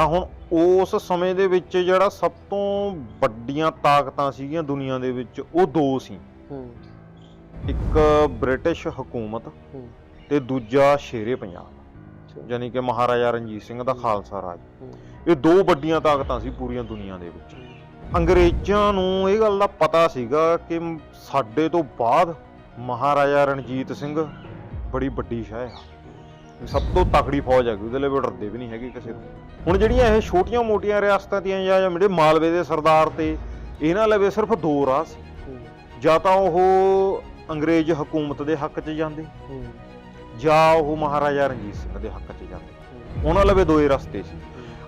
ਤਾਂ ਹੁਣ ਉਸ ਸਮੇਂ ਦੇ ਵਿੱਚ ਜਿਹੜਾ ਸਭ ਤੋਂ ਵੱਡੀਆਂ ਤਾਕਤਾਂ ਸੀਗੀਆਂ ਦੁਨੀਆ ਦੇ ਵਿੱਚ ਉਹ ਦੋ ਸੀ। ਇੱਕ ਬ੍ਰਿਟਿਸ਼ ਹਕੂਮਤ ਤੇ ਦੂਜਾ ਸ਼ੇਰੇ ਪੰਜਾਬ। ਯਾਨੀ ਕਿ ਮਹਾਰਾਜਾ ਰਣਜੀਤ ਸਿੰਘ ਦਾ ਖਾਲਸਾ ਰਾਜ। ਇਹ ਦੋ ਵੱਡੀਆਂ ਤਾਕਤਾਂ ਸੀ ਪੂਰੀਆਂ ਦੁਨੀਆ ਦੇ ਵਿੱਚ। ਅੰਗਰੇਜ਼ਾਂ ਨੂੰ ਇਹ ਗੱਲ ਦਾ ਪਤਾ ਸੀਗਾ ਕਿ ਸਾਡੇ ਤੋਂ ਬਾਅਦ ਮਹਾਰਾਜਾ ਰਣਜੀਤ ਸਿੰਘ ਬੜੀ ਵੱਡੀ ਆ। ਇਹ ਸਭ ਤੋਂ ਤਕੜੀ ਫੌਜ ਹੈਗੀ ਉਹਦੇ ਲਈ ਵੀ ਡਰਦੇ ਵੀ ਨਹੀਂ ਹੈਗੇ ਕਿਸੇ ਤੋਂ। ਹੁਣ ਜਿਹੜੀਆਂ ਇਹ ਛੋਟੀਆਂ-ਮੋਟੀਆਂ ਰਿਆਸਤਾਂ ਦੀਆਂ ਜਾਂ ਜਿਹੜੇ ਮਾਲਵੇ ਦੇ ਸਰਦਾਰ ਤੇ ਇਹਨਾਂ ਲਵੇ ਸਿਰਫ ਦੋ ਰਾਹ ਸੀ। ਜਾਂ ਤਾਂ ਉਹ ਅੰਗਰੇਜ਼ ਹਕੂਮਤ ਦੇ ਹੱਕ 'ਚ ਜਾਂਦੇ ਜਾਂ ਉਹ ਮਹਾਰਾਜਾ ਰਣਜੀਤ ਸਿੰਘ ਦੇ ਹੱਕ 'ਚ ਜਾਂਦੇ। ਉਹਨਾਂ ਲਵੇ ਦੋਏ ਰਸਤੇ ਸੀ।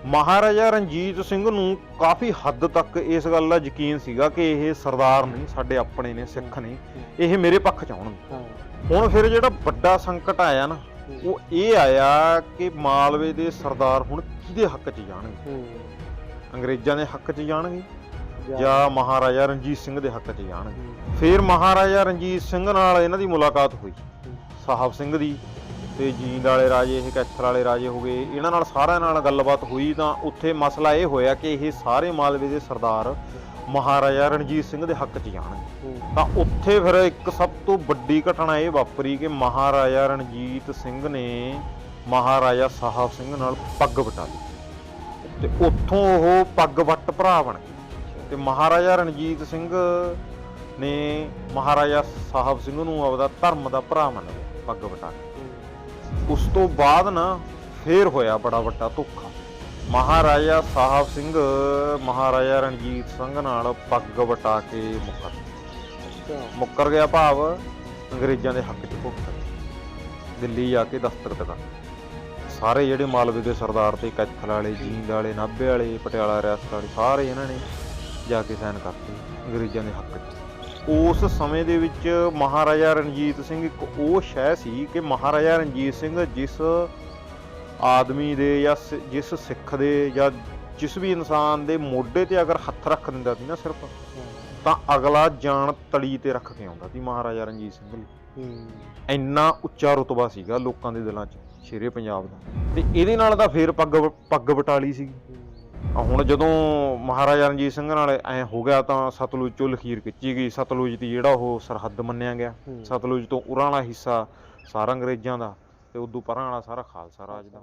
ਮਹਾਰਾਜਾ ਰਣਜੀਤ ਸਿੰਘ ਨੂੰ ਕਾਫੀ ਹੱਦ ਤੱਕ ਇਸ ਗੱਲ ਦਾ ਯਕੀਨ ਸੀਗਾ ਕਿ ਇਹ ਸਰਦਾਰ ਨਹੀਂ ਸਾਡੇ ਆਪਣੇ ਨੇ ਸਿੱਖ ਨੇ ਇਹ ਮੇਰੇ ਪੱਖ 'ਚ ਆਉਣਗੇ। ਹੁਣ ਫਿਰ ਜਿਹੜਾ ਵੱਡਾ ਸੰਕਟ ਆਇਆ ਨਾ ਉਹ ਇਹ ਆਇਆ ਕਿ ਮਾਲਵੇ ਦੇ ਸਰਦਾਰ ਹੁਣ ਕਿਹਦੇ ਹੱਕ 'ਚ ਜਾਣਗੇ? ਅੰਗਰੇਜ਼ਾਂ ਦੇ ਹੱਕ 'ਚ ਜਾਣਗੇ ਜਾ- ਮਹਾਰਾਜਾ ਰਣਜੀਤ ਸਿੰਘ ਦੇ ਹੱਕ 'ਚ ਜਾਣਗੇ? ਫਿਰ ਮਹਾਰਾਜਾ ਰਣਜੀਤ ਸਿੰਘ ਨਾਲ ਇਹਨਾਂ ਦੀ ਮੁਲਾਕਾਤ ਹੋਈ। ਸਾਹਿਬ ਸਿੰਘ ਦੀ ਤੇ ਜੀਂਦ ਵਾਲੇ ਰਾਜੇ ਇਹ ਕੈਥਲ ਵਾਲੇ ਰਾਜੇ ਹੋ ਗਏ। ਇਹਨਾਂ ਨਾਲ ਸਾਰਿਆਂ ਨਾਲ ਗੱਲਬਾਤ ਹੋਈ ਤਾਂ ਉੱਥੇ ਮਸਲਾ ਇਹ ਹੋਇਆ ਕਿ ਇਹ ਸਾਰੇ ਮਾਲਵੇ ਦੇ ਸਰਦਾਰ ਮਹਾਰਾਜਾ ਰਣਜੀਤ ਸਿੰਘ ਦੇ ਹੱਕ 'ਚ ਜਾਣਗੇ। ਤਾਂ ਉੱਥੇ ਫਿਰ ਇੱਕ ਸਭ ਤੋਂ ਵੱਡੀ ਘਟਨਾ ਇਹ ਵਾਪਰੀ ਕਿ ਮਹਾਰਾਜਾ ਰਣਜੀਤ ਸਿੰਘ ਨੇ ਮਹਾਰਾਜਾ ਸਾਹਿਬ ਸਿੰਘ ਨਾਲ ਪੱਗ ਵਟਾ ਲਈ ਤੇ ਉੱਥੋਂ ਉਹ ਪੱਗ ਵੱਟ ਭਰਾ ਬਣ ਗਏ। ਤੇ ਮਹਾਰਾਜਾ ਰਣਜੀਤ ਸਿੰਘ ਨੇ ਮਹਾਰਾਜਾ ਸਾਹਿਬ ਸਿੰਘ ਨੂੰ ਆਪਦਾ ਧਰਮ ਦਾ ਭਰਾ ਮੰਨ ਲਿਆ ਪੱਗ ਵਟਾ ਕੇ। ਉਸ ਤੋਂ ਬਾਅਦ ਨਾ ਫੇਰ ਹੋਇਆ ਬੜਾ ਵੱਡਾ ਧੋਖਾ। ਮਹਾਰਾਜਾ ਸਾਹਿਬ ਸਿੰਘ ਮਹਾਰਾਜਾ ਰਣਜੀਤ ਸਿੰਘ ਨਾਲ ਪੱਗ ਵਟਾ ਕੇ ਮੁੱਕਰ ਮੁੱਕਰ ਗਿਆ ਭਾਵ ਅੰਗਰੇਜ਼ਾਂ ਦੇ ਹੱਕ 'ਚ ਭੁਗਤ ਦਿੱਲੀ ਜਾ ਕੇ ਦਸਤਖਤ ਕਰ ਸਾਰੇ ਜਿਹੜੇ ਮਾਲਵੇ ਦੇ ਸਰਦਾਰ ਤੇ ਕੈਥਲ ਵਾਲੇ ਜੀਂਦ ਵਾਲੇ ਨਾਭੇ ਵਾਲੇ ਪਟਿਆਲਾ ਰਿਆਸਤ ਵਾਲੇ ਸਾਰੇ ਇਹਨਾਂ ਨੇ ਜਾ ਕੇ ਸਾਈਨ ਕਰਤੇ ਅੰਗਰੇਜ਼ਾਂ ਦੇ ਹੱਕ 'ਚ। ਉਸ ਸਮੇਂ ਦੇ ਵਿੱਚ ਮਹਾਰਾਜਾ ਰਣਜੀਤ ਸਿੰਘ ਇੱਕ ਉਹ ਸ਼ਹਿ ਸੀ ਕਿ ਮਹਾਰਾਜਾ ਰਣਜੀਤ ਸਿੰਘ ਜਿਸ ਆਦਮੀ ਦੇ ਜਾਂ ਜਿਸ ਸਿੱਖ ਦੇ ਜਾਂ ਜਿਸ ਵੀ ਇਨਸਾਨ ਦੇ ਮੋਢੇ ਤੇ ਅਗਰ ਹੱਥ ਰੱਖ ਦਿੰਦਾ ਸੀ ਨਾ ਸਿਰਫ ਤਾਂ ਅਗਲਾ ਜਾਨ ਤਲੀ ਤੇ ਰੱਖ ਕੇ ਆਉਂਦਾ ਸੀ ਮਹਾਰਾਜਾ ਰਣਜੀਤ ਸਿੰਘ ਲਈ ਇੰਨਾ ਉੱਚਾ ਰੁਤਬਾ ਸੀਗਾ ਲੋਕਾਂ ਦੇ ਦਿਲਾਂ 'ਚ ਸ਼ੇਰੇ ਪੰਜਾਬ ਦਾ। ਤੇ ਇਹਦੇ ਨਾਲ ਤਾਂ ਫੇਰ ਪੱਗ ਪੱਗ ਬਟਾਲੀ ਸੀ। ਹੁਣ ਜਦੋਂ ਮਹਾਰਾਜਾ ਰਣਜੀਤ ਸਿੰਘ ਨਾਲ ਐ ਹੋ ਗਿਆ ਤਾਂ ਸਤਲੁਜ ਚੋਂ ਲਖੀਰ ਖਿੱਚੀ ਗਈ। ਸਤਲੁਜ ਦੀ ਜਿਹੜਾ ਉਹ ਸਰਹੱਦ ਮੰਨਿਆ ਗਿਆ। ਸਤਲੁਜ ਤੋਂ ਉਰਾਂ ਵਾਲਾ ਹਿੱਸਾ ਸਾਰਾ ਅੰਗਰੇਜ਼ਾਂ ਦਾ। ਤੇ ਉਦੋਂ ਪਰਾਂ ਵਾਲਾ ਸਾਰਾ ਖਾਲਸਾ ਰਾਜ ਦਾ।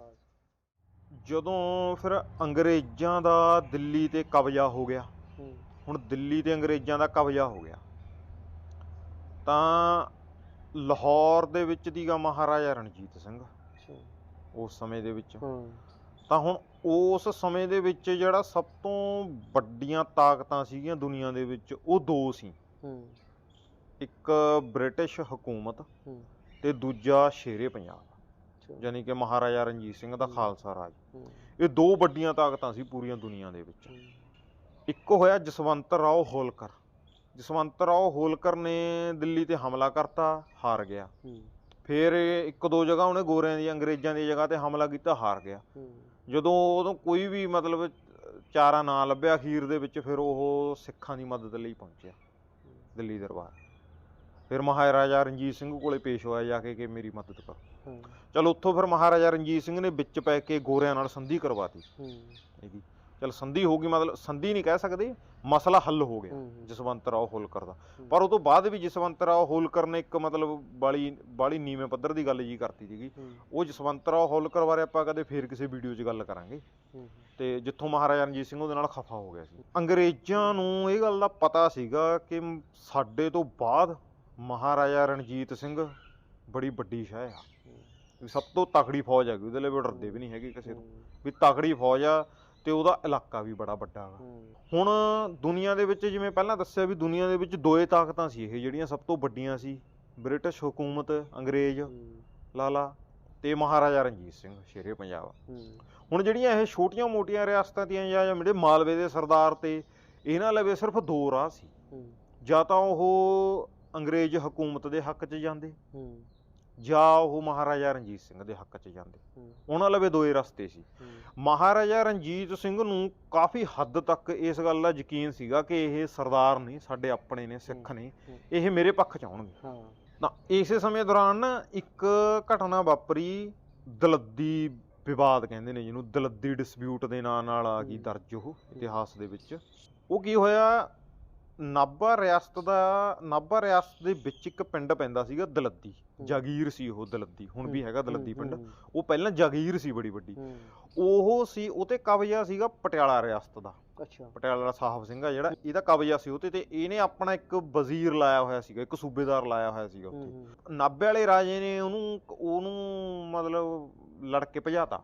ਜਦੋਂ ਫਿਰ ਅੰਗਰੇਜ਼ਾਂ ਦਾ ਦਿੱਲੀ ਤੇ ਕਬਜ਼ਾ ਹੋ ਗਿਆ ਹੁਣ ਦਿੱਲੀ ਤੇ ਅੰਗਰੇਜ਼ਾਂ ਦਾ ਕਬਜ਼ਾ ਹੋ ਗਿਆ ਤਾਂ ਲਾਹੌਰ ਦੇ ਵਿੱਚ ਦੀਗਾ ਮਹਾਰਾਜਾ ਰਣਜੀਤ ਸਿੰਘ ਉਸ ਸਮੇਂ ਦੇ ਵਿੱਚ। ਤਾਂ ਹੁਣ ਉਸ ਸਮੇਂ ਦੇ ਵਿੱਚ ਜਿਹੜਾ ਸਭ ਤੋਂ ਵੱਡੀਆਂ ਤਾਕਤਾਂ ਸੀਗੀਆਂ ਦੁਨੀਆ ਦੇ ਵਿੱਚ ਉਹ ਦੋ ਸੀ। ਇੱਕ ਬ੍ਰਿਟਿਸ਼ ਹਕੂਮਤ ਤੇ ਦੂਜਾ ਸ਼ੇਰੇ ਪੰਜਾਬ। ਯਾਨੀ ਕਿ ਮਹਾਰਾਜਾ ਰਣਜੀਤ ਸਿੰਘ ਦਾ। ਖਾਲਸਾ ਰਾਜ। ਇਹ ਦੋ ਵੱਡੀਆਂ ਤਾਕਤਾਂ ਸੀ ਪੂਰੀਆਂ ਦੁਨੀਆ ਦੇ ਵਿੱਚ। ਇੱਕ ਹੋਇਆ ਜਸਵੰਤ ਰਾਓ ਹੋਲਕਰ। ਜਸਵੰਤ ਰਾਓ ਹੋਲਕਰ ਨੇ ਦਿੱਲੀ ਤੇ ਹਮਲਾ ਕਰਤਾ ਹਾਰ ਗਿਆ। ਫਿਰ ਇੱਕ ਦੋ ਜਗ੍ਹਾ ਉਹਨੇ ਗੋਰਿਆਂ ਦੀ ਅੰਗਰੇਜ਼ਾਂ ਦੀ ਜਗ੍ਹਾ ਤੇ ਹਮਲਾ ਕੀਤਾ ਹਾਰ ਗਿਆ। ਜਦੋਂ ਉਦੋਂ ਕੋਈ ਵੀ ਮਤਲਬ ਚਾਰਾ ਨਾ ਲੱਭਿਆ ਅਖੀਰ ਦੇ ਵਿੱਚ ਫਿਰ ਉਹ ਸਿੱਖਾਂ ਦੀ ਮਦਦ ਲਈ ਪਹੁੰਚਿਆ ਦਿੱਲੀ ਦਰਬਾਰ। ਫਿਰ ਮਹਾਰਾਜਾ ਰਣਜੀਤ ਸਿੰਘ ਕੋਲੇ ਪੇਸ਼ ਹੋਇਆ ਜਾ ਕੇ ਕਿ ਮੇਰੀ ਮਦਦ ਕਰੋ। ਚਲ ਉੱਥੋਂ ਫਿਰ ਮਹਾਰਾਜਾ ਰਣਜੀਤ ਸਿੰਘ ਨੇ ਵਿੱਚ ਪੈ ਕੇ ਗੋਰਿਆਂ ਨਾਲ ਸੰਧੀ ਕਰਵਾਤੀ। ਇਹਦੀ ਚਲ ਸੰਧੀ ਹੋ ਗਈ ਮਤਲਬ ਸੰਧੀ ਨਹੀਂ ਕਹਿ ਸਕਦੇ ਮਸਲਾ ਹੱਲ ਹੋ ਗਿਆ ਜਸਵੰਤ ਰਾਓ ਹੋਲਕਰ ਦਾ। ਪਰ ਉਹ ਤੋਂ ਬਾਅਦ ਵੀ ਜਸਵੰਤ ਰਾਓ ਹੋਲਕਰ ਨੇ ਇੱਕ ਮਤਲਬ ਬਾਲੀ ਬਾਲੀ ਨੀਵੇਂ ਪੱਧਰ ਦੀ ਗੱਲ ਜੀ ਕਰਤੀ ਸੀਗੀ। ਉਹ ਜਸਵੰਤ ਰਾਓ ਹੋਲਕਰ ਬਾਰੇ ਆਪਾਂ ਕਦੇ ਫੇਰ ਕਿਸੇ ਵੀਡੀਓ 'ਚ ਗੱਲ ਕਰਾਂਗੇ। ਤੇ ਜਿੱਥੋਂ ਮਹਾਰਾਜਾ ਰਣਜੀਤ ਸਿੰਘ ਉਹਦੇ ਨਾਲ ਖਫਾ ਹੋ ਗਿਆ ਸੀ। ਅੰਗਰੇਜ਼ਾਂ ਨੂੰ ਇਹ ਗੱਲ ਦਾ ਪਤਾ ਸੀਗਾ ਕਿ ਸਾਡੇ ਤੋਂ ਬਾਅਦ ਮਹਾਰਾਜਾ ਰਣਜੀਤ ਸਿੰਘ ਬੜੀ ਵੱਡੀ ਆ। ਵੀ ਸਭ ਤੋਂ ਤਕੜੀ ਫੌਜ ਹੈਗੀ ਉਹਦੇ ਲਈ ਵੀ ਡਰਦੇ ਵੀ ਨਹੀਂ ਹੈਗੇ ਕਿਸੇ ਤੋਂ। ਵੀ ਤਕੜੀ ਫੌਜ ਆ ਤੇ ਉਹਦਾ ਇਲਾਕਾ ਵੀ ਬੜਾ ਵੱਡਾ ਵਾ। ਹੂੰ, ਹੁਣ ਦੁਨੀਆ ਦੇ ਵਿੱਚ ਜਿਵੇਂ ਪਹਿਲਾਂ ਦੱਸਿਆ ਵੀ ਦੁਨੀਆ ਦੇ ਵਿੱਚ ਦੋਏ ਤਾਕਤਾਂ ਸੀ ਇਹ ਜਿਹੜੀਆਂ ਸਭ ਤੋਂ ਵੱਡੀਆਂ ਸੀ ਬ੍ਰਿਟਿਸ਼ ਹਕੂਮਤ ਅੰਗਰੇਜ਼ ਲਾਲਾ ਤੇ ਮਹਾਰਾਜਾ ਰਣਜੀਤ ਸਿੰਘ ਸ਼ੇਰੇ ਪੰਜਾਬ। ਹੁਣ ਜਿਹੜੀਆਂ ਇਹ ਛੋਟੀਆਂ-ਮੋਟੀਆਂ ਰਿਆਸਤਾਂ ਦੀਆਂ ਜਾਂ ਜਿਹੜੇ ਮਾਲਵੇ ਦੇ ਸਰਦਾਰ ਤੇ ਇਹਨਾਂ ਲਵੇ ਸਿਰਫ ਦੋ ਰਾਹ ਸੀ। ਜਾਂ ਤਾਂ ਉਹ ਅੰਗਰੇਜ਼ ਹਕੂਮਤ ਦੇ ਹੱਕ 'ਚ ਜਾਂਦੇ ਜਾਂ ਉਹ ਮਹਾਰਾਜਾ ਰਣਜੀਤ ਸਿੰਘ ਦੇ ਹੱਕ 'ਚ ਜਾਂਦੇ। ਉਹਨਾਂ ਲਵੇ ਦੋਏ ਰਸਤੇ ਸੀ। ਮਹਾਰਾਜਾ ਰਣਜੀਤ ਸਿੰਘ ਨੂੰ ਕਾਫੀ ਹੱਦ ਤੱਕ ਇਸ ਗੱਲ ਦਾ ਯਕੀਨ ਸੀਗਾ ਕਿ ਇਹ ਸਰਦਾਰ ਨਹੀਂ ਸਾਡੇ ਆਪਣੇ ਨੇ ਸਿੱਖ ਨੇ। ਇਹ ਮੇਰੇ ਪੱਖ 'ਚ ਆਉਣਗੇ। ਤਾਂ ਇਸੇ ਸਮੇਂ ਦੌਰਾਨ ਇੱਕ ਘਟਨਾ ਵਾਪਰੀ ਦਲੱਦੀ ਵਿਵਾਦ ਕਹਿੰਦੇ ਨੇ ਜਿਹਨੂੰ ਦਲੱਦੀ ਡਿਸਪਿਊਟ ਦੇ ਨਾਂ ਨਾਲ ਆ ਗਈ। ਦਰਜ ਉਹ ਇਤਿਹਾਸ ਦੇ ਵਿੱਚ। ਉਹ ਕੀ ਹੋਇਆ? ਨਾਭਾ ਰਿਆਸਤ ਦਾ ਨਾਭਾ ਰਿਆਸਤ ਦੇ ਵਿੱਚ ਇੱਕ ਪਿੰਡ ਪੈਂਦਾ ਸੀਗਾ ਦਲੱਦੀ। ਜਾਗੀਰ ਸੀ ਉਹ ਦਲੱਦੀ ਹੁਣ ਵੀ ਹੈਗਾ ਦਲੱਦੀ ਪਿੰਡ। ਉਹ ਪਹਿਲਾਂ ਜਾਗੀਰ ਸੀ ਬੜੀ ਵੱਡੀ। ਉਹ ਸੀ ਉਹ ਤੇ ਕਬਜ਼ਾ ਸੀਗਾ ਪਟਿਆਲਾ ਰਿਆਸਤ ਦਾ। ਅੱਛਾ। ਪਟਿਆਲਾ ਸਾਹਿਬ ਸਿੰਘ ਆ ਜਿਹੜਾ ਇਹਦਾ ਕਬਜ਼ਾ ਸੀ ਉਹ ਤੇ ਇਹਨੇ ਆਪਣਾ ਇੱਕ ਵਜ਼ੀਰ ਲਾਇਆ ਹੋਇਆ ਸੀਗਾ ਇੱਕ ਸੂਬੇਦਾਰ ਲਾਇਆ ਹੋਇਆ ਸੀਗਾ ਉੱਥੇ। ਨਾਭੇ ਵਾਲੇ ਰਾਜੇ ਨੇ ਉਹਨੂੰ ਉਹਨੂੰ ਮਤਲਬ ਲੜ ਕੇ ਭਜਾਤਾ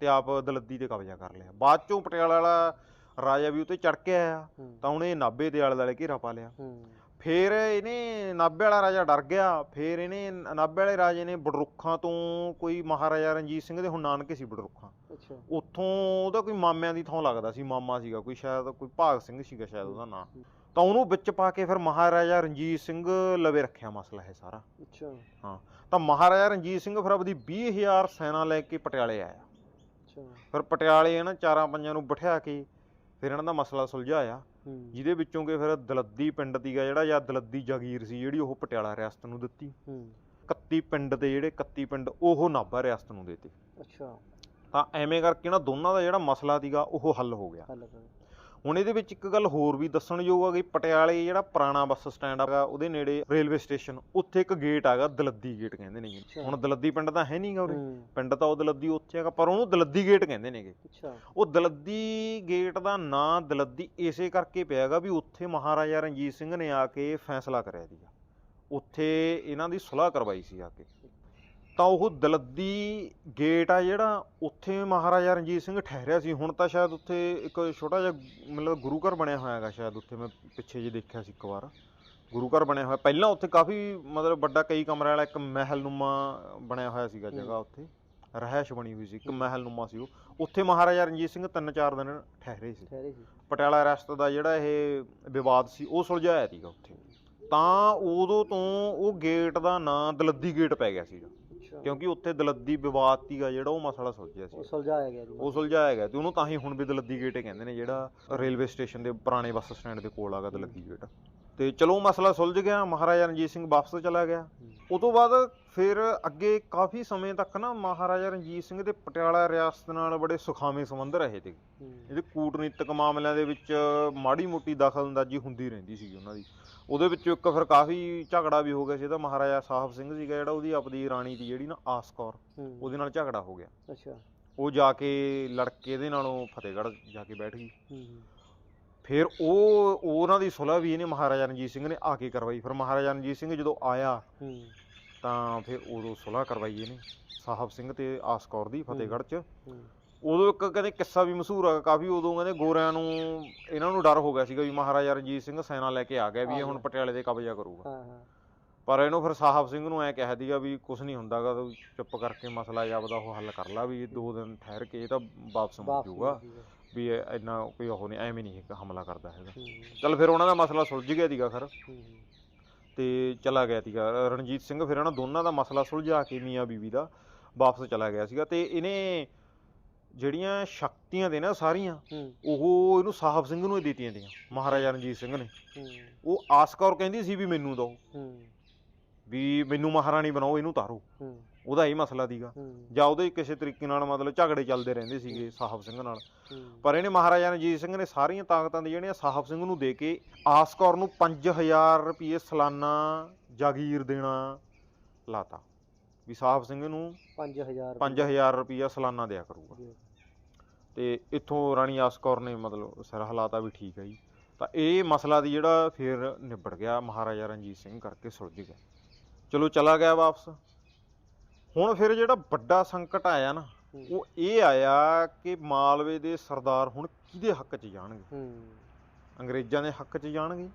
ਤੇ ਆਪ ਦਲੱਦੀ ਤੇ ਕਬਜ਼ਾ ਕਰ ਲਿਆ। ਬਾਅਦ ਚੋਂ ਪਟਿਆਲਾ ਵਾਲਾ ਰਾਜਾ ਵੀ ਉੱਤੇ ਚੜ ਕੇ ਆਇਆ ਹੂੰ, ਤਾਂ ਉਹਨੇ ਨਾਭੇ ਦੇ ਆਲੇ ਦੁਆਲੇ ਘੇਰਾ ਪਾ ਲਿਆ। ਹੂੰ, ਫੇਰ ਇਹਨੇ ਨਾਭੇ ਵਾਲਾ ਰਾਜਾ ਡਰ ਗਿਆ ਫੇਰ ਇਹਨੇ ਨਾਭੇ ਵਾਲੇ ਰਾਜੇ ਨੇ ਬੜਰੁੱਖਾਂ ਤੋਂ ਕੋਈ ਮਹਾਰਾਜਾ ਰਣਜੀਤ ਸਿੰਘ ਦੇ ਹੁਣ ਨਾਨਕੇ ਸੀ ਬੜਰੁੱਖਾਂ ਅੱਛਾ। ਉੱਥੋਂ ਉਹਦਾ ਕੋਈ ਮਾਮਿਆਂ ਦੀ ਥਾਂ ਲੱਗਦਾ ਸੀ ਮਾਮਾ ਸੀਗਾ ਕੋਈ ਸ਼ਾਇਦ ਕੋਈ ਭਾਗ ਸਿੰਘ ਸੀਗਾ ਸ਼ਾਇਦ ਉਹਦਾ ਨਾਂ। ਹੂੰ, ਤਾਂ ਉਹਨੂੰ ਵਿੱਚ ਪਾ ਕੇ ਫਿਰ ਮਹਾਰਾਜਾ ਰਣਜੀਤ ਸਿੰਘ ਲਵੇ ਰੱਖਿਆ ਮਸਲਾ ਇਹ ਸਾਰਾ। ਅੱਛਾ। ਤਾਂ ਮਹਾਰਾਜਾ ਰਣਜੀਤ ਸਿੰਘ ਫਿਰ ਆਪਦੀ 20000 ਸੈਨਾ ਲੈ ਕੇ ਪਟਿਆਲੇ ਆਇਆ। ਅੱਛਾ। ਫਿਰ ਪਟਿਆਲੇ ਇਹਨਾਂ ਚਾਰਾਂ ਪੰਜਾਂ ਨੂੰ ਬਿਠਾ ਕੇ ਫਿਰ ਇਹਨਾਂ ਦਾ ਮਸਲਾ ਸੁਲਝਾਇਆ। ਜਿਹਦੇ ਵਿੱਚੋਂ ਕਿ ਫਿਰ ਦਲੱਦੀ ਪਿੰਡ ਦੀਗਾ ਜਿਹੜਾ ਜਾਂ ਦਲੱਦੀ ਜਾਗੀਰ ਸੀ ਜਿਹੜੀ ਉਹ ਪਟਿਆਲਾ ਰਿਆਸਤ ਨੂੰ ਦਿੱਤੀ। ਹੂੰ, 31 ਪਿੰਡ ਦੇ ਜਿਹੜੇ 31 ਪਿੰਡ ਉਹ ਨਾਭਾ ਰਿਆਸਤ ਨੂੰ ਦਿੱਤੇ। ਅੱਛਾ। ਤਾਂ ਐਵੇਂ ਕਰਕੇ ਨਾ ਦੋਨਾਂ ਦਾ ਜਿਹੜਾ ਮਸਲਾ ਸੀਗਾ ਉਹ ਹੱਲ ਹੋ ਗਿਆ। ਹੁਣ ਇਹਦੇ ਵਿੱਚ ਇੱਕ ਗੱਲ ਹੋਰ ਵੀ ਦੱਸਣਯੋਗ ਆ ਕਿ ਪਟਿਆਲੇ ਜਿਹੜਾ ਪੁਰਾਣਾ ਬੱਸ ਸਟੈਂਡ ਹੈਗਾ ਉਹਦੇ ਨੇੜੇ ਰੇਲਵੇ ਸਟੇਸ਼ਨ ਉੱਥੇ ਇੱਕ ਗੇਟ ਹੈਗਾ ਦਲੱਦੀ ਗੇਟ ਕਹਿੰਦੇ ਨੇ। ਹੁਣ ਦਲੱਦੀ ਪਿੰਡ ਤਾਂ ਹੈ ਨਹੀਂਗਾ ਉਰੇ। ਪਿੰਡ ਤਾਂ ਉਹ ਦਲੱਦੀ ਉੱਥੇ ਹੈਗਾ ਪਰ ਉਹਨੂੰ ਦਲੱਦੀ ਗੇਟ ਕਹਿੰਦੇ ਨੇਗੇ ਅੱਛਾ। ਉਹ ਦਲੱਦੀ ਗੇਟ ਦਾ ਨਾਂ ਦਲੱਦੀ ਇਸੇ ਕਰਕੇ ਪਿਆਗਾ ਵੀ ਉੱਥੇ ਮਹਾਰਾਜਾ ਰਣਜੀਤ ਸਿੰਘ ਨੇ ਆ ਕੇ ਫੈਸਲਾ ਕਰਿਆ ਸੀਗਾ। ਉੱਥੇ ਇਹਨਾਂ ਦੀ ਸੁਲ੍ਹਾ ਕਰਵਾਈ ਸੀ ਆ ਕੇ। ਤਾਂ ਉਹ ਦਲੱਦੀ ਗੇਟ ਆ ਜਿਹੜਾ ਉੱਥੇ ਮਹਾਰਾਜਾ ਰਣਜੀਤ ਸਿੰਘ ਠਹਿਰਿਆ ਸੀ। ਹੁਣ ਤਾਂ ਸ਼ਾਇਦ ਉੱਥੇ ਇੱਕ ਛੋਟਾ ਜਿਹਾ ਮਤਲਬ ਗੁਰੂ ਘਰ ਬਣਿਆ ਹੋਇਆ ਹੈਗਾ ਸ਼ਾਇਦ ਉੱਥੇ ਮੈਂ ਪਿੱਛੇ ਜੇ ਦੇਖਿਆ ਸੀ ਇੱਕ ਵਾਰ। ਗੁਰੂ ਘਰ ਬਣਿਆ ਹੋਇਆ। ਪਹਿਲਾਂ ਉੱਥੇ ਕਾਫੀ ਮਤਲਬ ਵੱਡਾ ਕਈ ਕਮਰੇ ਵਾਲਾ ਇੱਕ ਮਹਿਲਨੁਮਾ ਬਣਿਆ ਹੋਇਆ ਸੀਗਾ ਜਗ੍ਹਾ ਉੱਥੇ। ਰਹਿائش ਬਣੀ ਹੋਈ ਸੀ ਇੱਕ ਮਹਿਲਨੁਮਾ ਸੀ ਉਹ। ਉੱਥੇ ਮਹਾਰਾਜਾ ਰਣਜੀਤ ਸਿੰਘ ਤਿੰਨ ਚਾਰ ਦਿਨ ਠਹਿਰੇ ਸੀ। ਪਟਿਆਲਾ ਰੈਸਟ ਦਾ ਜਿਹੜਾ ਇਹ ਵਿਵਾਦ ਸੀ ਉਹ ਸੁਲਝਾਇਆ ਸੀਗਾ ਉੱਥੇ। ਤਾਂ ਉਦੋਂ ਤੋਂ ਉਹ ਗੇਟ ਦਾ ਨਾਂ ਦਲੱਦੀ ਗੇਟ ਪੈ ਗਿਆ ਸੀਗਾ। ਕਿਉਂਕਿ ਉੱਥੇ ਦਲੱਦੀ ਵਿਵਾਦ ਸੀਗਾ ਜਿਹੜਾ ਉਹ ਮਸਲਾ ਸੁਲਝਿਆ ਉਹ ਸੀ ਸੁਲਝਾਇਆ ਗਿਆ ਜੀ। ਉਹ ਸੁਲਝਾਇਆ ਗਿਆ ਤੇ ਉਹਨੂੰ ਤਾਂ ਹੀ ਹੁਣ ਵੀ ਦਲੱਦੀ ਗੇਟ ਹੀ ਕਹਿੰਦੇ ਨੇ ਜਿਹੜਾ ਰੇਲਵੇ ਸਟੇਸ਼ਨ ਦੇ ਪੁਰਾਣੇ ਬੱਸ ਸਟੈਂਡ ਦੇ ਕੋਲ ਆਗਾ ਦਲੱਦੀ ਗੇਟ ਤੇ ਚਲੋ ਮਸਲਾ ਸੁਲਝ ਗਿਆ ਮਹਾਰਾਜਾ ਰਣਜੀਤ ਸਿੰਘ ਵਾਪਸ ਚਲਾ ਗਿਆ। ਉਹ ਤੋਂ ਬਾਅਦ ਫਿਰ ਅੱਗੇ ਕਾਫੀ ਸਮੇਂ ਤੱਕ ਨਾ ਮਹਾਰਾਜਾ ਰਣਜੀਤ ਸਿੰਘ ਦੇ ਪਟਿਆਲਾ ਰਿਆਸਤ ਨਾਲ ਬੜੇ ਸੁਖਾਵੇਂ ਸੰਬੰਧ ਰਹੇ ਤੇ। ਇਹਦੇ ਕੂਟਨੀਤਿਕ ਮਾਮਲਿਆਂ ਦੇ ਵਿੱਚ ਮਾੜੀ ਮੋਟੀ ਦਖਲਅੰਦਾਜ਼ੀ ਹੁੰਦੀ ਰਹਿੰਦੀ ਸੀਗੀ ਉਹਨਾਂ ਦੀ। ਉਹਦੇ ਵਿੱਚ ਇੱਕ ਫਿਰ ਕਾਫੀ ਝਗੜਾ ਵੀ ਹੋ ਗਿਆ ਸੀ ਇਹਦਾ ਮਹਾਰਾਜਾ ਸਾਹਿਬ ਸਿੰਘ ਸੀਗਾ ਜਿਹੜਾ ਉਹਦੀ ਆਪਦੀ ਰਾਣੀ ਦੀ ਜਿਹੜੀ ਨਾ ਆਸ ਕੌਰ ਹੂੰ, ਉਹਦੇ ਨਾਲ ਝਗੜਾ ਹੋ ਗਿਆ। ਅੱਛਾ। ਉਹ ਜਾ ਕੇ ਲੜਕੇ ਇਹਦੇ ਨਾਲੋਂ ਫਤਿਹਗੜ੍ਹ ਜਾ ਕੇ ਬੈਠ ਗਈ। ਫਿਰ ਉਹ ਉਹਨਾਂ ਦੀ ਸੁਲ੍ਹਾ ਵੀ ਇਹਨੇ ਮਹਾਰਾਜਾ ਰਣਜੀਤ ਸਿੰਘ ਨੇ ਆ ਕੇ ਕਰਵਾਈ। ਫਿਰ ਮਹਾਰਾਜਾ ਰਣਜੀਤ ਸਿੰਘ ਜਦੋਂ ਆਇਆ ਤਾਂ ਫਿਰ ਉਦੋਂ ਸੁਲ੍ਹਾ ਕਰਵਾਈ ਇਹਨੇ ਸਾਹਿਬ ਸਿੰਘ ਤੇ ਆਸ ਕੌਰ ਦੀ ਫਤਿਹਗੜ੍ਹ 'ਚ। ਉਦੋਂ ਇੱਕ ਕਹਿੰਦੇ ਕਿੱਸਾ ਵੀ ਮਸ਼ਹੂਰ ਆ ਕਾਫੀ ਉਦੋਂ ਕਹਿੰਦੇ ਗੋਰਿਆਂ ਨੂੰ ਇਹਨਾਂ ਨੂੰ ਡਰ ਹੋ ਗਿਆ ਸੀਗਾ ਵੀ ਮਹਾਰਾਜਾ ਰਣਜੀਤ ਸਿੰਘ ਸੈਨਾ ਲੈ ਕੇ ਆ ਗਿਆ ਵੀ ਇਹ ਹੁਣ। ਪਟਿਆਲੇ ਤੇ ਕਬਜ਼ਾ ਕਰੂਗਾ। ਹਾਂ ਹਾਂ। ਪਰ ਇਹਨੂੰ ਫਿਰ ਸਾਹਿਬ ਸਿੰਘ ਨੂੰ ਐ ਕਹਿ ਦੀਗਾ ਵੀ ਕੁਝ ਨਹੀਂ ਹੁੰਦਾਗਾ ਤੂੰ ਚੁੱਪ ਕਰਕੇ ਮਸਲਾ ਜਾਪਦਾ ਉਹ ਹੱਲ ਕਰ ਲਾ ਵੀ ਦੋ ਦਿਨ ਠਹਿਰ ਕੇ ਇਹ ਤਾਂ ਵਾਪਸ ਮੁੜ ਜਾਊਗਾ। ਵੀ ਇਹ ਇੰਨਾ ਕੋਈ ਉਹ ਨਹੀਂ ਐਵੇਂ ਨਹੀਂ ਇੱਕ ਹਮਲਾ ਕਰਦਾ ਹੈਗਾ। ਚਲ ਫਿਰ ਉਹਨਾਂ ਦਾ ਮਸਲਾ ਸੁਲਝ ਗਿਆ ਸੀਗਾ ਖਰ। ਤੇ ਚਲਾ ਗਿਆ ਸੀਗਾ। ਰਣਜੀਤ ਸਿੰਘ ਫਿਰ ਇਹਨਾਂ ਦੋਨਾਂ ਦਾ ਮਸਲਾ ਸੁਲਝਾ ਕੇ ਮੀਆਂ ਬੀਵੀ ਦਾ ਵਾਪਸ ਚਲਾ ਗਿਆ ਸੀਗਾ ਤੇ ਇਹਨੇ ਜਿਹੜੀਆਂ ਸ਼ਕਤੀਆਂ ਦੇ ਨਾ ਸਾਰੀਆਂ ਹੂੰ, ਉਹ ਇਹਨੂੰ ਸਾਹਿਬ ਸਿੰਘ ਨੂੰ ਹੀ ਦਿੱਤੀਆਂ ਦੀਆਂ ਮਹਾਰਾਜਾ ਰਣਜੀਤ ਸਿੰਘ ਨੇ। ਹੂੰ, ਉਹ ਆਸ ਕੌਰ ਕਹਿੰਦੀ ਸੀ ਵੀ ਮੈਨੂੰ ਦਿਓ। ਹੂੰ, ਵੀ ਮੈਨੂੰ ਮਹਾਰਾਣੀ ਬਣਾਓ ਇਹਨੂੰ ਤਾਰੋ। ਹੂੰ, ਉਹਦਾ ਹੀ ਮਸਲਾ ਸੀਗਾ। ਹੂੰ, ਜਾਂ ਉਹਦੇ ਕਿਸੇ ਤਰੀਕੇ ਨਾਲ ਮਤਲਬ ਝਗੜੇ ਚੱਲਦੇ ਰਹਿੰਦੇ ਸੀਗੇ ਸਾਹਿਬ ਸਿੰਘ ਨਾਲ। ਹੂੰ, ਪਰ ਇਹਨੇ ਮਹਾਰਾਜਾ ਰਣਜੀਤ ਸਿੰਘ ਨੇ ਸਾਰੀਆਂ ਤਾਕਤਾਂ ਦੀ ਜਿਹੜੀਆਂ ਸਾਹਿਬ ਸਿੰਘ ਨੂੰ ਦੇ ਕੇ ਆਸ ਕੌਰ ਨੂੰ 5000 ਰੁਪਏ ਸਾਲਾਨਾ ਜਾਗੀਰ ਦੇਣਾ ਲਾਤਾ। ਵੀ ਸਾਹਿਬ ਸਿੰਘ ਨੂੰ 5000 5000 ਰੁਪਇਆ ਸਾਲਾਨਾ ਦਿਆ ਕਰੂਗਾ। ਤੇ ਇੱਥੋਂ ਰਾਣੀ ਆਸ ਕੌਰ ਨੇ ਮਤਲਬ ਸਿਰ ਹਲਾਤਾ ਵੀ ਠੀਕ ਹੈ ਜੀ। ਤਾਂ ਇਹ ਮਸਲਾ ਦੀ ਜਿਹੜਾ ਫਿਰ ਨਿਬੜ ਗਿਆ ਮਹਾਰਾਜਾ ਰਣਜੀਤ ਸਿੰਘ ਕਰਕੇ ਸੁਲਝ ਗਿਆ। ਚਲੋ ਚਲਾ ਗਿਆ ਵਾਪਸ। ਹੁਣ ਫਿਰ ਜਿਹੜਾ ਵੱਡਾ ਸੰਕਟ ਆਇਆ ਨਾ ਉਹ ਇਹ ਆਇਆ ਕਿ ਮਾਲਵੇ ਦੇ ਸਰਦਾਰ ਹੁਣ ਕਿਹਦੇ ਹੱਕ 'ਚ ਜਾਣਗੇ? ਅੰਗਰੇਜ਼ਾਂ ਦੇ ਹੱਕ 'ਚ ਜਾਣਗੇ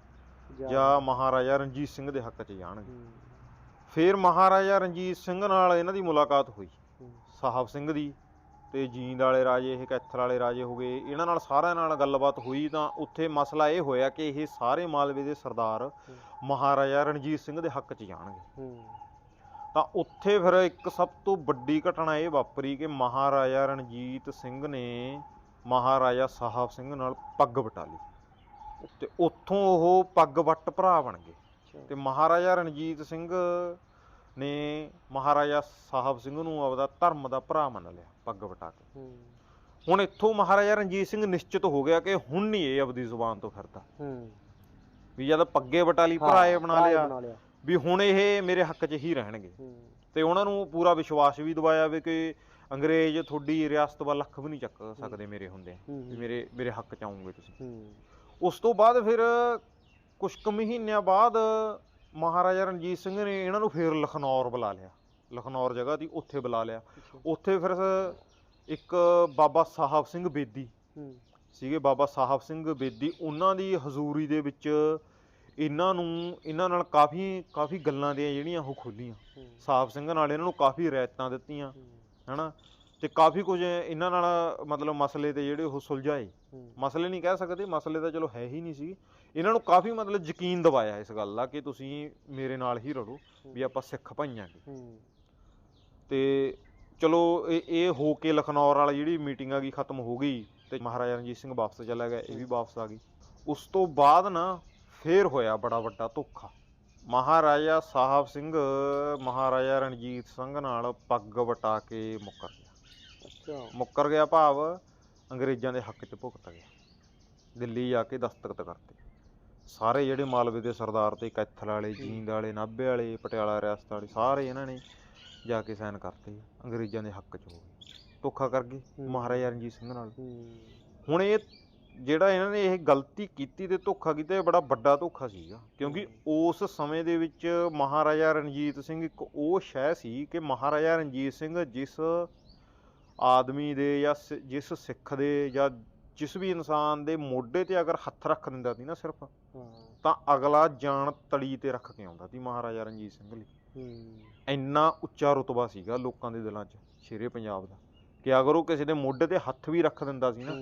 ਜਾ- ਮਹਾਰਾਜਾ ਰਣਜੀਤ ਸਿੰਘ ਦੇ ਹੱਕ 'ਚ ਜਾਣਗੇ? ਫਿਰ ਮਹਾਰਾਜਾ ਰਣਜੀਤ ਸਿੰਘ ਨਾਲ ਇਹਨਾਂ ਦੀ ਮੁਲਾਕਾਤ ਹੋਈ। ਸਾਹਿਬ ਸਿੰਘ ਦੀ ਤੇ ਜੀਂਦ ਵਾਲੇ ਰਾਜੇ ਇਹ ਕੈਥਲ ਵਾਲੇ ਰਾਜੇ ਹੋ ਗਏ। ਇਹਨਾਂ ਨਾਲ ਸਾਰਿਆਂ ਨਾਲ ਗੱਲਬਾਤ ਹੋਈ ਤਾਂ ਉੱਥੇ ਮਸਲਾ ਇਹ ਹੋਇਆ ਕਿ ਇਹ ਸਾਰੇ ਮਾਲਵੇ ਦੇ ਸਰਦਾਰ ਮਹਾਰਾਜਾ ਰਣਜੀਤ ਸਿੰਘ ਦੇ ਹੱਕ 'ਚ ਜਾਣਗੇ। ਤਾਂ ਉੱਥੇ ਫਿਰ ਇੱਕ ਸਭ ਤੋਂ ਵੱਡੀ ਘਟਨਾ ਇਹ ਵਾਪਰੀ ਕਿ ਮਹਾਰਾਜਾ ਰਣਜੀਤ ਸਿੰਘ ਨੇ ਮਹਾਰਾਜਾ ਸਾਹਿਬ ਸਿੰਘ ਨਾਲ ਪੱਗ ਵਟਾ ਲਈ ਤੇ ਉੱਥੋਂ ਉਹ ਪੱਗ ਵੱਟ ਭਰਾ ਬਣ ਗਏ। ਤੇ ਮਹਾਰਾਜਾ ਰਣਜੀਤ ਸਿੰਘ ਨੇ ਮਹਾਰਾਜਾ ਸਾਹਿਬ ਸਿੰਘ ਨੂੰ ਆਪਦਾ ਧਰਮ ਦਾ ਭਰਾ ਮੰਨ ਲਿਆ ਪੱਗ ਵਟਾ ਕੇ। ਹੁਣ ਇੱਥੋਂ ਮਹਾਰਾਜਾ ਰਣਜੀਤ ਸਿੰਘ ਨਿਸ਼ਚਿਤ ਹੋ ਗਿਆ ਕਿ ਹੁਣ ਨਹੀਂ ਇਹ ਆਪਦੀ ਜ਼ੁਬਾਨ ਤੋਂ ਫਿਰਦਾ। ਹੂੰ। ਵੀ ਜਦ ਪੱਗੇ ਵਟਾਲੀ ਭਰਾਏ ਬਣਾ ਭਰਾਏ ਲਿਆ ਬਣਾ ਲਿਆ। ਵੀ ਹੁਣ ਇਹ ਮੇਰੇ ਹੱਕ 'ਚ ਹੀ ਰਹਿਣਗੇ। ਤੇ ਉਹਨਾਂ ਨੂੰ ਪੂਰਾ ਵਿਸ਼ਵਾਸ ਵੀ ਦਿਵਾਇਆ ਵੀ ਕਿ ਅੰਗਰੇਜ਼ ਤੁਹਾਡੀ ਰਿਆਸਤ ਵੱਲ ਅੱਖ ਵੀ ਨਹੀਂ ਚੱਕ ਸਕਦੇ ਮੇਰੇ ਹੁੰਦੇ। ਵੀ ਮੇਰੇ ਮੇਰੇ ਹੱਕ 'ਚ ਆਉਂਗੇ ਤੁਸੀਂ। ਉਸ ਤੋਂ ਬਾਅਦ ਫਿਰ ਕੁਝ ਕੁ ਮਹੀਨਿਆਂ ਬਾਅਦ ਮਹਾਰਾਜਾ ਰਣਜੀਤ ਸਿੰਘ ਨੇ ਇਹਨਾਂ ਨੂੰ ਫਿਰ ਲਖਨੌਰ ਬੁਲਾ ਲਿਆ। ਲਖਨੌਰ ਜਗ੍ਹਾ ਦੀ ਉੱਥੇ ਬੁਲਾ ਲਿਆ। ਉੱਥੇ ਫਿਰ ਇੱਕ ਬਾਬਾ ਸਾਹਿਬ ਸਿੰਘ ਬੇਦੀ ਸੀਗੇ। ਬਾਬਾ ਸਾਹਿਬ ਸਿੰਘ ਬੇਦੀ ਉਹਨਾਂ ਦੀ ਹਜ਼ੂਰੀ ਦੇ ਵਿੱਚ ਇਹਨਾਂ ਨੂੰ ਇਹਨਾਂ ਨਾਲ ਕਾਫੀ ਕਾਫੀ ਗੱਲਾਂ ਦੀਆਂ ਜਿਹੜੀਆਂ ਉਹ ਖੋਲੀਆਂ। ਸਾਹਿਬ ਸਿੰਘ ਨਾਲ ਇਹਨਾਂ ਨੂੰ ਕਾਫੀ ਰਿਆਇਤਾਂ ਦਿੱਤੀਆਂ ਹਨਾ? ਤੇ ਕਾਫੀ ਕੁਝ ਇਹਨਾਂ ਨਾਲ ਮਤਲਬ ਮਸਲੇ ਤੇ ਜਿਹੜੇ ਉਹ ਸੁਲਝਾਏ। ਮਸਲੇ ਨਹੀਂ ਕਹਿ ਸਕਦੇ ਮਸਲੇ ਤਾਂ ਚਲੋ ਹੈ ਹੀ ਨਹੀਂ ਸੀ। ਇਹਨਾਂ ਨੂੰ ਕਾਫੀ ਮਤਲਬ ਯਕੀਨ ਦਿਵਾਇਆ ਇਸ ਗੱਲ ਦਾ ਕਿ ਤੁਸੀਂ ਮੇਰੇ ਨਾਲ ਹੀ ਰਹੋ ਵੀ ਆਪਾਂ ਸਿੱਖ ਭਾਈਆਂਗੇ ਹੂੰ। ਤੇ ਚਲੋ ਇਹ ਇਹ ਹੋ ਕੇ ਲਖਨੌਰ ਵਾਲੀ ਜਿਹੜੀ ਮੀਟਿੰਗ ਆ ਗਈ ਖਤਮ ਹੋ ਗਈ ਤੇ ਮਹਾਰਾਜਾ ਰਣਜੀਤ ਸਿੰਘ ਵਾਪਸ ਚਲਾ ਗਿਆ ਇਹ ਵੀ ਵਾਪਸ ਆ ਗਈ। ਉਸ ਤੋਂ ਬਾਅਦ ਨਾ ਫੇਰ ਹੋਇਆ ਬੜਾ ਵੱਡਾ ਧੋਖਾ। ਮਹਾਰਾਜਾ ਸਾਹਿਬ ਸਿੰਘ ਮਹਾਰਾਜਾ ਰਣਜੀਤ ਸਿੰਘ ਨਾਲ ਪੱਗ ਵਟਾ ਕੇ ਮੁੱਕਰ ਗਿਆ। ਅੱਛਾ। ਮੁੱਕਰ ਗਿਆ ਭਾਵ ਅੰਗਰੇਜ਼ਾਂ ਦੇ ਹੱਕ 'ਚ ਭੁਗਤ ਗਿਆ। ਦਿੱਲੀ ਜਾ ਕੇ ਦਸਤਖਤ ਕਰਤੇ। ਸਾਰੇ ਜਿਹੜੇ ਮਾਲਵੇ ਦੇ ਸਰਦਾਰ ਤੇ ਕੈਥਲ ਵਾਲੇ ਜੀਂਦ ਵਾਲੇ ਨਾਭੇ ਵਾਲੇ ਪਟਿਆਲਾ ਰਿਆਸਤ ਵਾਲੇ ਸਾਰੇ ਇਹਨਾਂ ਨੇ ਜਾ ਕੇ ਸਾਈਨ ਕਰਤੇ। ਅੰਗਰੇਜ਼ਾਂ ਦੇ ਹੱਕ 'ਚ ਹੋ ਗਏ। ਧੋਖਾ ਕਰ ਗਏ। ਮਹਾਰਾਜਾ ਰਣਜੀਤ ਸਿੰਘ ਨਾਲ। ਹੁਣ ਇਹ ਜਿਹੜਾ ਇਹਨਾਂ ਨੇ ਇਹ ਗਲਤੀ ਕੀਤੀ ਤੇ ਧੋਖਾ ਕੀਤਾ ਇਹ ਬੜਾ ਵੱਡਾ ਧੋਖਾ ਸੀਗਾ। ਕਿਉਂਕਿ ਉਸ ਸਮੇਂ ਦੇ ਵਿੱਚ ਮਹਾਰਾਜਾ ਰਣਜੀਤ ਸਿੰਘ ਇੱਕ ਉਹ ਸ਼ੈ ਸੀ ਕਿ ਮਹਾਰਾਜਾ ਰਣਜੀਤ ਸਿੰਘ ਜਿਸ ਆਦਮੀ ਦੇ ਜਾਂ ਜਿਸ ਸਿੱਖ ਦੇ ਜਾਂ ਜਿਸ ਵੀ ਇਨਸਾਨ ਦੇ ਮੋਢੇ ਤੇ ਅਗਰ ਹੱਥ ਰੱਖ ਦਿੰਦਾ ਸੀ ਨਾ ਸਿਰਫ ਤਾਂ ਅਗਲਾ ਜਾਨ ਤੜੀ ਤੇ ਰੱਖ ਕੇ ਆਉਂਦਾ ਸੀ ਮਹਾਰਾਜਾ ਰਣਜੀਤ ਸਿੰਘ ਲਈ। ਇੰਨਾ ਉੱਚਾ ਰੁਤਬਾ ਸੀਗਾ ਲੋਕਾਂ ਦੇ ਦਿਲਾਂ 'ਚ ਸ਼ੇਰੇ ਪੰਜਾਬ ਦਾ। ਕਿ ਅਗਰ ਉਹ ਕਿਸੇ ਦੇ ਮੋਢੇ ਤੇ ਹੱਥ ਵੀ ਰੱਖ ਦਿੰਦਾ ਸੀ ਨਾ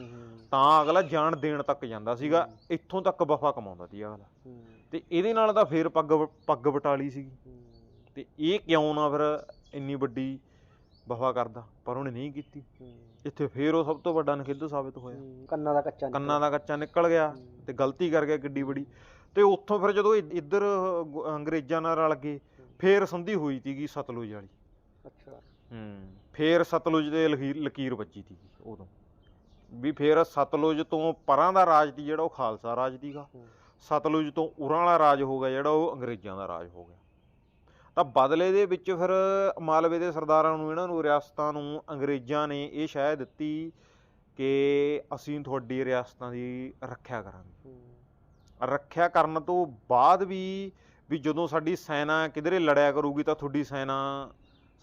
ਤਾਂ ਅਗਲਾ ਜਾਨ ਦੇਣ ਤੱਕ ਜਾਂਦਾ ਸੀਗਾ। ਇੱਥੋਂ ਤੱਕ ਵਫਾ ਕਮਾਉਂਦਾ ਸੀ ਅਗਲਾ। ਤੇ ਇਹਦੇ ਨਾਲ ਤਾਂ ਫੇਰ ਪੱਗ ਪੱਗ ਬਟਾਲੀ ਸੀਗੀ। ਤੇ ਇਹ ਕਿਉਂ ਨਾ ਫਿਰ ਇੰਨੀ ਵੱਡੀ ਵਫਾ ਕਰਦਾ ਪਰ ਉਹਨੇ ਨਹੀਂ ਕੀਤੀ। ਇੱਥੇ ਫੇਰ ਉਹ ਸਭ ਤੋਂ ਵੱਡਾ ਨਖਿੱਧ ਸਾਬਿਤ ਹੋਇਆ। ਕੰਨਾਂ ਦਾ ਕੱਚਾ ਕੰਨਾਂ ਦਾ ਕੱਚਾ ਨਿਕਲ ਗਿਆ। ਤੇ ਗਲਤੀ ਕਰ ਗਿਆ ਕਿੱਡੀ ਬੜੀ ਤੇ ਉੱਥੋਂ ਫਿਰ ਜਦੋਂ ਇੱਧਰ ਅੰਗਰੇਜ਼ਾਂ ਨਾਲ ਰਲ ਗਏ ਫੇਰ ਸੰਧੀ ਹੋਈ ਸੀਗੀ ਸਤਲੁਜ ਵਾਲੀ। ਅੱਛਾ। ਹੂੰ ਫੇਰ ਸਤਲੁਜ ਦੇ ਲਕੀਰ ਵੱਜੀ ਸੀਗੀ ਉਦੋਂ। ਵੀ ਫੇਰ ਸਤਲੁਜ ਤੋਂ ਪਰਾਂ ਦਾ ਰਾਜ ਦੀ ਜਿਹੜਾ ਉਹ ਖਾਲਸਾ ਰਾਜ ਦੀਗਾ ਸਤਲੁਜ ਤੋਂ ਉਰਾਂ ਵਾਲਾ ਰਾਜ ਹੋ ਗਿਆ ਜਿਹੜਾ ਉਹ ਅੰਗਰੇਜ਼ਾਂ ਦਾ ਰਾਜ ਹੋ ਗਿਆ। ਤਾਂ ਬਦਲੇ ਦੇ ਵਿੱਚ ਫਿਰ ਮਾਲਵੇ ਦੇ ਸਰਦਾਰਾਂ ਨੂੰ ਇਹਨਾਂ ਨੂੰ ਰਿਆਸਤਾਂ ਨੂੰ ਅੰਗਰੇਜ਼ਾਂ ਨੇ ਇਹ ਸ਼ਹਿ ਦਿੱਤੀ ਕਿ ਅਸੀਂ ਤੁਹਾਡੀ ਰਿਆਸਤਾਂ ਦੀ ਰੱਖਿਆ ਕਰਾਂਗੇ। ਰੱਖਿਆ ਕਰਨ ਤੋਂ ਬਾਅਦ ਵੀ ਵੀ ਜਦੋਂ ਸਾਡੀ ਸੈਨਾ ਕਿਧਰੇ ਲੜਿਆ ਕਰੂਗੀ ਤਾਂ ਤੁਹਾਡੀ ਸੈਨਾ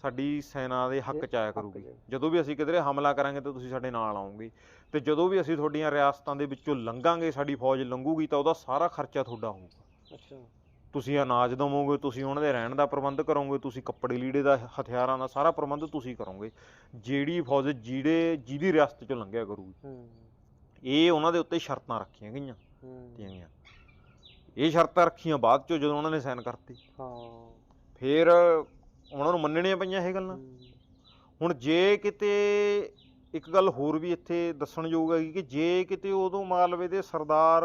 ਸਾਡੀ ਸੈਨਾ ਦੇ ਹੱਕ ਚ ਆਇਆ ਕਰੂਗੀ। ਜਦੋਂ ਵੀ ਅਸੀਂ ਕਿਧਰੇ ਹਮਲਾ ਕਰਾਂਗੇ ਤਾਂ ਤੁਸੀਂ ਸਾਡੇ ਨਾਲ ਆਓਗੇ। ਤੇ ਜਦੋਂ ਵੀ ਅਸੀਂ ਤੁਹਾਡੀਆਂ ਰਿਆਸਤਾਂ ਦੇ ਵਿੱਚੋਂ ਲੰਘਾਂਗੇ ਸਾਡੀ ਫੌਜ ਲੰਘੂਗੀ ਤਾਂ ਉਹਦਾ ਸਾਰਾ ਖਰਚਾ ਤੁਹਾਡਾ ਹੋਊਗਾ। ਅੱਛਾ। ਤੁਸੀਂ ਅਨਾਜ ਦਵੋਗੇ ਤੁਸੀਂ ਉਹਨਾਂ ਦੇ ਰਹਿਣ ਦਾ ਪ੍ਰਬੰਧ ਕਰੋਗੇ ਤੁਸੀਂ ਕੱਪੜੇ ਲੀੜੇ ਦਾ ਹਥਿਆਰਾਂ ਦਾ ਸਾਰਾ ਪ੍ਰਬੰਧ ਤੁਸੀਂ ਕਰੋਗੇ। ਜਿਹੜੀ ਫੌਜ ਜਿਹੜੇ ਜਿਹਦੀ ਰਿਆਸਤ ਚੋਂ ਲੰਘਿਆ ਕਰੂਗੀ। ਹੂੰ। ਇਹ ਉਹਨਾਂ ਦੇ ਉੱਤੇ ਸ਼ਰਤਾਂ ਰੱਖੀਆਂ ਗਈਆਂ ਹੂੰ। ਗਈਆਂ ਇਹ ਸ਼ਰਤਾਂ ਰੱਖੀਆਂ ਬਾਅਦ ਚੋਂ ਜਦੋਂ ਉਹਨਾਂ ਨੇ ਸਾਈਨ ਕਰਤੇ। ਹਾਂ। ਫਿਰ ਉਹਨਾਂ ਨੂੰ ਮੰਨਣੀਆਂ ਪਈਆਂ ਇਹ ਗੱਲਾਂ। ਹੁਣ ਜੇ ਕਿਤੇ ਇੱਕ ਗੱਲ ਹੋਰ ਵੀ ਇੱਥੇ ਦੱਸਣਯੋਗ ਹੈਗੀ ਕਿ ਜੇ ਕਿਤੇ ਉਦੋਂ ਮਾਲਵੇ ਦੇ ਸਰਦਾਰ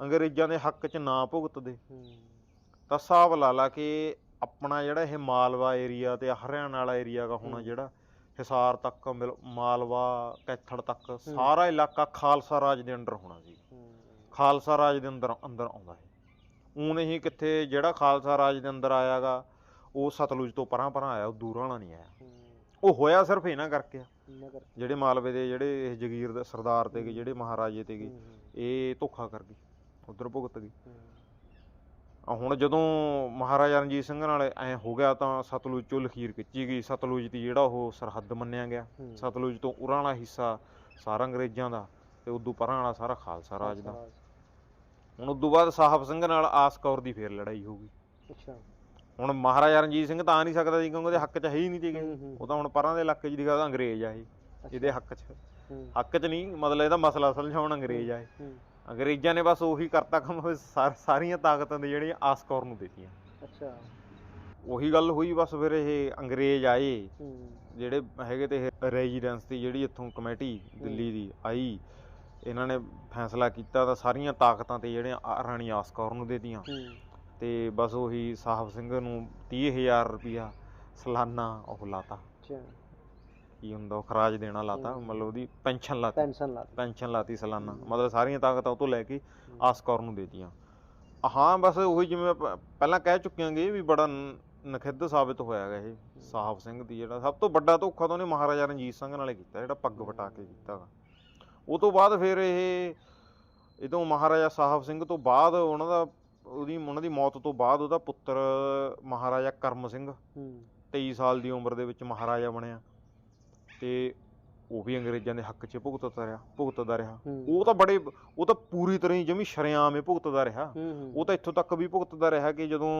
ਅੰਗਰੇਜ਼ਾਂ ਦੇ ਹੱਕ 'ਚ ਨਾ ਭੁਗਤਦੇ। ਤਾਂ ਹਿਸਾਬ ਲਾ ਲਾ ਕਿ ਆਪਣਾ ਜਿਹੜਾ ਇਹ ਮਾਲਵਾ ਏਰੀਆ ਤੇ ਹਰਿਆਣਾ ਵਾਲਾ ਏਰੀਆ ਦਾ ਹੋਣਾ। ਜਿਹੜਾ ਹਿਸਾਰ ਤੱਕ ਮਿਲ- ਮਾਲਵਾ ਕੈਥੜ ਤੱਕ ਸਾਰਾ ਇਲਾਕਾ ਖਾਲਸਾ ਰਾਜ ਦੇ ਅੰਡਰ ਹੋਣਾ ਸੀ। ਖਾਲਸਾ ਰਾਜ ਦੇ ਅੰਦਰ ਅੰਦਰ ਆਉਂਦਾ ਹੈ ਊਂ ਨਹੀਂ ਕਿੱਥੇ ਜਿਹੜਾ ਖਾਲਸਾ ਰਾਜ ਦੇ ਅੰਦਰ ਆਇਆਗਾ ਉਹ ਸਤਲੁਜ ਤੋਂ ਪਰਾਂ ਪਰਾਂ ਆਇਆ ਉਹ ਦੂਰਾਂ ਵਾਲਾ ਨਹੀਂ ਆਇਆ। ਉਹ ਹੋਇਆ ਸਿਰਫ ਇਹਨਾਂ ਕਰਕੇ ਜਿਹੜੇ ਮਾਲਵੇ ਦੇ ਜਿਹੜੇ ਇਹ ਜਗੀਰ ਦੇ ਸਰਦਾਰ ਤੇ ਜਿਹੜੇ ਮਹਾਰਾਜੇ ਤੇ ਇਹ ਧੋਖਾ ਕਰ ਗਏ। ਉਧਰ ਭੁਗਤ ਹੂੰ। ਆ ਹੁਣ ਜਦੋਂ ਮਹਾਰਾਜਾ ਰਣਜੀਤ ਸਿੰਘ ਨਾਲ ਐ ਹੋ ਗਿਆ ਤਾਂ ਸਤਲੁਜ ਚੋਂ ਲਖੀਰ ਖਿੱਚੀ ਗਈ। ਸਤਲੁਜ ਦੀ ਜਿਹੜਾ ਉਹ ਸਰਹੱਦ ਮੰਨਿਆ ਗਿਆ। ਸਤਲੁਜ ਤੋਂ ਉਰਾਂ ਵਾਲਾ ਹਿੱਸਾ ਸਾਰਾ ਅੰਗਰੇਜ਼ਾਂ ਦਾ ਤੇ ਉਦੋਂ ਪਰਾਂ ਵਾਲਾ ਸਾਰਾ ਖਾਲਸਾ ਰਾਜ ਦਾ। ਹੁਣ ਉਦੋਂ ਬਾਅਦ ਸਾਹਿਬ ਸਿੰਘ ਨਾਲ ਆਸ ਕੌਰ ਦੀ ਫੇਰ ਲੜਾਈ ਹੋ ਗਈ। ਅੱਛਾ। ਹੁਣ ਮਹਾਰਾਜਾ ਰਣਜੀਤ ਸਿੰਘ ਤਾਂ ਨਹੀਂ ਸਕਦਾ ਸੀ ਕਿਉਂਕਿ ਉਹਦੇ ਹੱਕ 'ਚ ਹੈ ਹੀ ਨਹੀਂ ਸੀਗੇ। ਉਹ ਤਾਂ ਹੁਣ ਪਰਾਂ ਦੇ ਇਲਾਕੇ 'ਚ ਦੀ ਗੱਲ ਅੰਗਰੇਜ਼ ਆ ਇਹ। ਇਹਦੇ ਹੱਕ 'ਚ। ਹੱਕ 'ਚ ਨਹੀਂ ਮਤਲਬ ਇਹਦਾ ਮਸਲਾ ਸੁਲਝਾਉਣ ਅੰਗਰੇਜ਼ ਆ ਇਹ। ਅੰਗਰੇਜ਼ਾਂ ਨੇ ਬਸ ਉਹੀ ਕਰਤਾ ਕੰਮ ਸਾਰੀਆਂ ਤਾਕਤਾਂ ਦੇ ਜਿਹੜੀਆਂ ਆਸ ਕੌਰ ਨੂੰ ਦਿੱਤੀਆਂ। ਅੱਛਾ। ਉਹੀ ਗੱਲ ਹੋਈ ਬਸ ਫਿਰ ਇਹ ਅੰਗਰੇਜ਼ ਆਏ। ਜਿਹੜੇ ਹੈਗੇ ਤੇ ਰੈਜ਼ੀਡੈਂਸ ਦੀ ਜਿਹੜੀ ਇੱਥੋਂ ਕਮੇਟੀ ਦਿੱਲੀ ਦੀ ਆਈ ਇਹਨਾਂ ਨੇ ਫੈਸਲਾ ਕੀਤਾ ਤਾਂ ਸਾਰੀਆਂ ਤਾਕਤਾਂ ਤੇ ਜਿਹੜੇ ਆ- ਰਾਣੀ ਆਸ ਕੌਰ ਨੂੰ ਦੇਤੀਆਂ। ਤੇ ਬਸ ਉਹੀ ਸਾਹਿਬ ਸਿੰਘ ਨੂੰ 30000 ਰੁਪਿਆ ਸਾਲਾਨਾ ਉਹ ਲਾਤਾ। ਅੱਛਾ। ਕੀ ਹੁੰਦਾ ਉਹ ਖਰਾਜ ਦੇਣਾ ਲਾਤਾ। ਮਤਲਬ ਉਹਦੀ ਪੈਨਸ਼ਨ ਲਾਤੀ। ਪੈਨਸ਼ਨ ਲਾ ਦਿੱਤੀ। ਪੈਨਸ਼ਨ ਲਾਤੀ ਸਾਲਾਨਾ। ਮਤਲਬ ਸਾਰੀਆਂ ਤਾਕਤਾਂ ਉਹ ਤੋਂ ਲੈ ਕੇ ਆਸ ਕੌਰ ਨੂੰ ਦੇਤੀਆਂ। ਹਾਂ ਬਸ ਉਹੀ ਜਿਵੇਂ ਪਹਿਲਾਂ ਕਹਿ ਚੁੱਕਿਆਂਗੇ ਵੀ ਬੜਾ ਨਖਿੱਧ ਸਾਬਿਤ ਹੋਇਆ ਹੈਗਾ ਇਹ ਸਾਹਿਬ ਸਿੰਘ ਦੀ ਜਿਹੜਾ ਸਭ ਤੋਂ ਵੱਡਾ ਧੋਖਾ ਤਾਂ ਉਹਨੇ ਮਹਾਰਾਜਾ ਰਣਜੀਤ ਸਿੰਘ ਨਾਲੇ ਕੀਤਾ ਜਿਹੜਾ ਪੱਗ ਵਟਾ ਕੇ ਕੀਤਾ ਗਾ। ਉਹ ਤੋਂ ਬਾਅਦ ਫਿਰ ਇਹ ਇਦੋਂ ਮਹਾਰਾਜਾ ਸਾਹਿਬ ਸਿੰਘ ਤੋਂ ਬਾਅਦ ਉਹਨਾਂ ਦਾ ਉਹਦੀ ਉਹਨਾਂ ਦੀ ਮੌਤ ਤੋਂ ਬਾਅਦ ਉਹਦਾ ਪੁੱਤਰ ਮਹਾਰਾਜਾ ਕਰਮ ਸਿੰਘ ਹੂੰ। 23 ਸਾਲ ਦੀ ਉਮਰ ਦੇ ਵਿੱਚ ਮਹਾਰਾਜਾ ਬਣਿਆ। ਤੇ ਉਹ ਵੀ ਅੰਗਰੇਜ਼ਾਂ ਦੇ ਹੱਕ 'ਚ ਭੁਗਤਦਾ ਰਿਹਾ ਭੁਗਤਦਾ ਰਿਹਾ। ਉਹ ਤਾਂ ਬੜੇ ਉਹ ਤਾਂ ਪੂਰੀ ਤਰ੍ਹਾਂ ਹੀ ਜਮੀ ਸ਼ਰੇਆਮ ਹੀ ਭੁਗਤਦਾ ਰਿਹਾ। ਉਹ ਤਾਂ ਇੱਥੋਂ ਤੱਕ ਵੀ ਭੁਗਤਦਾ ਰਿਹਾ ਕਿ ਜਦੋਂ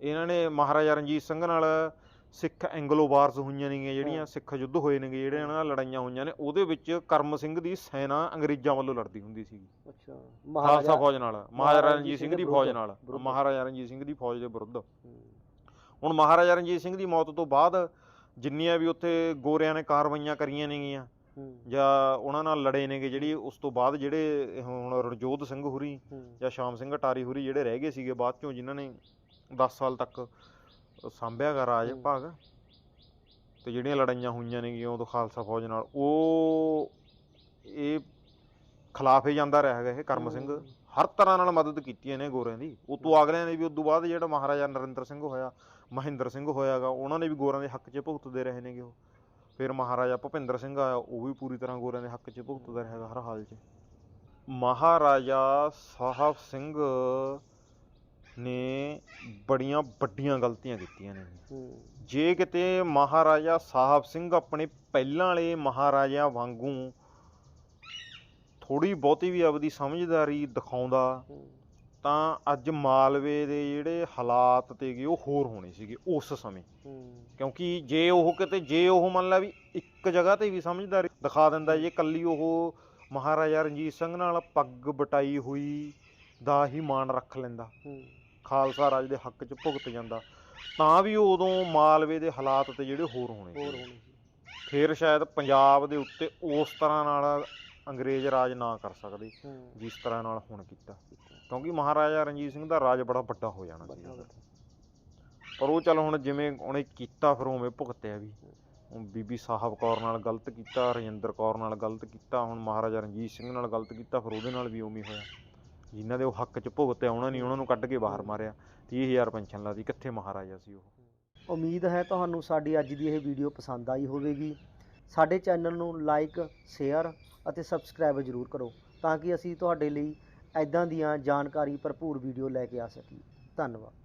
ਇਹਨਾਂ ਨੇ ਮਹਾਰਾਜਾ ਰਣਜੀਤ ਸਿੰਘ ਨਾਲ ਸਿੱਖ ਐਂਗਲੋ ਵਾਰਸ ਹੋਈਆਂ ਨੇਗੀਆਂ ਜਿਹੜੀਆਂ। ਸਿੱਖ ਯੁੱਧ ਹੋਏ ਨੇਗੇ ਜਿਹੜੇ ਇਹਨਾਂ ਨਾਲ ਲੜਾਈਆਂ ਹੋਈਆਂ ਨੇ ਉਹਦੇ ਵਿੱਚ ਕਰਮ ਸਿੰਘ ਦੀ ਸੈਨਾ ਅੰਗਰੇਜ਼ਾਂ ਵੱਲੋਂ ਲੜਦੀ ਹੁੰਦੀ ਸੀ ਅੱਛਾ। ਖਾਲਸਾ ਫੌਜ ਨਾਲ ਮਹਾਰਾਜਾ ਮਹਾਰਾਜਾ ਰਣਜੀਤ ਸਿੰਘ ਦੇ ਫੌਜ ਨਾਲ। ਮਹਾਰਾਜਾ ਰਣਜੀਤ ਸਿੰਘ ਦੀ ਫੌਜ ਦੇ ਵਿਰੁੱਧ। ਹੁਣ ਮਹਾਰਾਜਾ ਰਣਜੀਤ ਸਿੰਘ ਦੀ ਮੌਤ ਤੋਂ ਬਾਅਦ ਜਿੰਨੀਆਂ ਵੀ ਉੱਥੇ ਗੋਰਿਆਂ ਨੇ ਕਾਰਵਾਈਆਂ ਕਰੀਆਂ ਨੇਗੀਆਂ ਜਾਂ ਉਹਨਾਂ ਨਾਲ ਲੜੇ ਨੇਗੇ ਜਿਹੜੀ ਉਸ ਤੋਂ ਬਾਅਦ ਜਿਹੜੇ ਹੁਣ ਰਣਜੋਧ ਸਿੰਘ ਹੁਰੀ ਜਾਂ ਸ਼ਾਮ ਸਿੰਘ ਅਟਾਰੀ ਹੁਰੀ ਜਿਹੜੇ ਰਹਿ ਗਏ ਸੀਗੇ ਬਾਅਦ ਚੋਂ ਜਿਨ੍ਹਾਂ ਨੇ 10 ਸਾਲ ਤੱਕ ਸਾਂਭਿਆ ਗਾ ਰਾਜ। ਭਾਗ ਤੇ ਜਿਹੜੀਆਂ ਲੜਾਈਆਂ ਹੋਈਆਂ ਨੇਗੀਆਂ ਉਦੋਂ ਖਾਲਸਾ ਫੌਜ ਨਾਲ ਉਹ ਇਹ ਖਿਲਾਫੇ ਜਾਂਦਾ ਰਿਹਾ ਹੈਗਾ ਇਹ ਕਰਮ ਸਿੰਘ। ਹਰ ਤਰ੍ਹਾਂ ਨਾਲ ਮਦਦ ਕੀਤੀ ਇਹਨੇ ਗੋਰਿਆਂ ਦੀ। ਉਤੋਂ ਅਗਲਿਆਂ ਨੇ ਵੀ ਉਦੋਂ ਬਾਅਦ ਜਿਹੜਾ ਮਹਾਰਾਜਾ ਨਰਿੰਦਰ ਸਿੰਘ ਹੋਇਆ ਮਹਿੰਦਰ ਸਿੰਘ ਹੋਇਆਗਾ ਉਹਨਾਂ ਨੇ ਵੀ ਗੋਰਿਆਂ ਦੇ ਹੱਕ 'ਚ ਭੁਗਤਦੇ ਰਹੇ ਨੇਗੇ ਉਹ। ਫਿਰ ਮਹਾਰਾਜਾ ਭੁਪਿੰਦਰ ਸਿੰਘ ਆਇਆ ਉਹ ਵੀ ਪੂਰੀ ਤਰ੍ਹਾਂ ਗੋਰਿਆਂ ਦੇ ਹੱਕ 'ਚ ਭੁਗਤਦਾ ਰਿਹਾ ਹਰ ਹਾਲ 'ਚ। ਮਹਾਰਾਜਾ ਸਾਹਿਬ ਸਿੰਘ ਨੇ ਬੜੀਆਂ ਵੱਡੀਆਂ ਗਲਤੀਆਂ ਕੀਤੀਆਂ ਨੇ। ਜੇ ਕਿਤੇ ਮਹਾਰਾਜਾ ਸਾਹਿਬ ਸਿੰਘ ਆਪਣੇ ਪਹਿਲਾਂ ਵਾਲੇ ਮਹਾਰਾਜਿਆਂ ਵਾਂਗੂ ਥੋੜੀ ਬਹੁਤੀ ਵੀ ਆਪਦੀ ਸਮਝਦਾਰੀ ਦਿਖਾਉਂਦਾ ਤਾਂ ਅੱਜ ਮਾਲਵੇ ਦੇ ਜਿਹੜੇ ਹਾਲਾਤ ਤੇਗੇ ਉਹ ਹੋਰ ਹੋਣੇ ਸੀਗੇ ਉਸ ਸਮੇਂ। ਕਿਉਂਕਿ ਜੇ ਉਹ ਕਿਤੇ ਜੇ ਉਹ ਮੰਨ ਲਾ ਵੀ ਇੱਕ ਜਗ੍ਹਾ ਤੇ ਵੀ ਸਮਝਦਾਰੀ ਦਿਖਾ ਦਿੰਦਾ ਜੇ ਕੱਲੀ ਉਹ ਮਹਾਰਾਜਾ ਰਣਜੀਤ ਸਿੰਘ ਨਾਲ ਪੱਗ ਬਟਾਈ ਹੋਈ ਦਾ ਹੀ ਮਾਣ ਰੱਖ ਲੈਂਦਾ। ਖਾਲਸਾ ਰਾਜ ਦੇ ਹੱਕ 'ਚ ਭੁਗਤ ਜਾਂਦਾ। ਤਾਂ ਵੀ ਉਦੋਂ ਮਾਲਵੇ ਦੇ ਹਾਲਾਤ ਤੇ ਜਿਹੜੇ ਹੋਰ ਹੋਣੇ ਹੋਰ ਸੀ। ਹੋਣੀ ਫਿਰ ਸ਼ਾਇਦ ਪੰਜਾਬ ਦੇ ਉੱਤੇ ਉਸ ਤਰ੍ਹਾਂ ਨਾਲ ਅੰਗਰੇਜ਼ ਰਾਜ ਨਾ ਕਰ ਸਕਦੇ ਜਿਸ ਤਰ੍ਹਾਂ ਨਾਲ ਹੁਣ ਕੀਤਾ। ਕਿਉਂਕਿ ਮਹਾਰਾਜਾ ਰਣਜੀਤ ਸਿੰਘ ਦਾ ਰਾਜ ਬੜਾ ਵੱਡਾ ਹੋ ਜਾਣਾ ਸੀ ਪਰ ਉਹ ਚੱਲ ਹੁਣ ਜਿਵੇਂ ਉਹਨੇ ਕੀਤਾ ਫਿਰ ਉਵੇਂ ਭੁਗਤਿਆ ਵੀ। ਬੀਬੀ ਸਾਹਿਬ ਕੌਰ ਨਾਲ ਗਲਤ ਕੀਤਾ ਰਜਿੰਦਰ ਕੌਰ ਨਾਲ ਗਲਤ ਕੀਤਾ ਹੁਣ ਮਹਾਰਾਜਾ ਰਣਜੀਤ ਸਿੰਘ ਨਾਲ ਗਲਤ ਕੀਤਾ ਫਿਰ ਉਹਦੇ ਨਾਲ ਵੀ ਉਵੇਂ ਹੋਇਆ। ਜਿਨ੍ਹਾਂ ਦੇ ਉਹ ਹੱਕ 'ਚ ਭੁਗਤਿਆ ਉਹਨਾਂ ਨੇ ਉਹਨਾਂ ਨੂੰ ਕੱਢ ਕੇ ਬਾਹਰ ਮਾਰਿਆ। 30000 ਪੈਨਸ਼ਨ ਲਾਦੀ ਕਿੱਥੇ ਮਹਾਰਾਜਾ ਸੀ ਉਹ? ਉਮੀਦ ਹੈ ਤੁਹਾਨੂੰ ਸਾਡੀ ਅੱਜ ਦੀ ਇਹ ਵੀਡੀਓ ਪਸੰਦ ਆਈ ਹੋਵੇਗੀ। ਸਾਡੇ ਚੈਨਲ ਨੂੰ ਲਾਈਕ ਸ਼ੇਅਰ ਅਤੇ ਸਬਸਕ੍ਰਾਈਬ ਜ਼ਰੂਰ ਕਰੋ ਤਾਂ ਕਿ ਅਸੀਂ ਤੁਹਾਡੇ ਲਈ ਐਦਾਂ ਦੀਆਂ ਜਾਣਕਾਰੀ ਭਰਪੂਰ ਵੀਡੀਓ ਲੈ ਕੇ ਆ ਸਕੀਏ ਧੰਨਵਾਦ।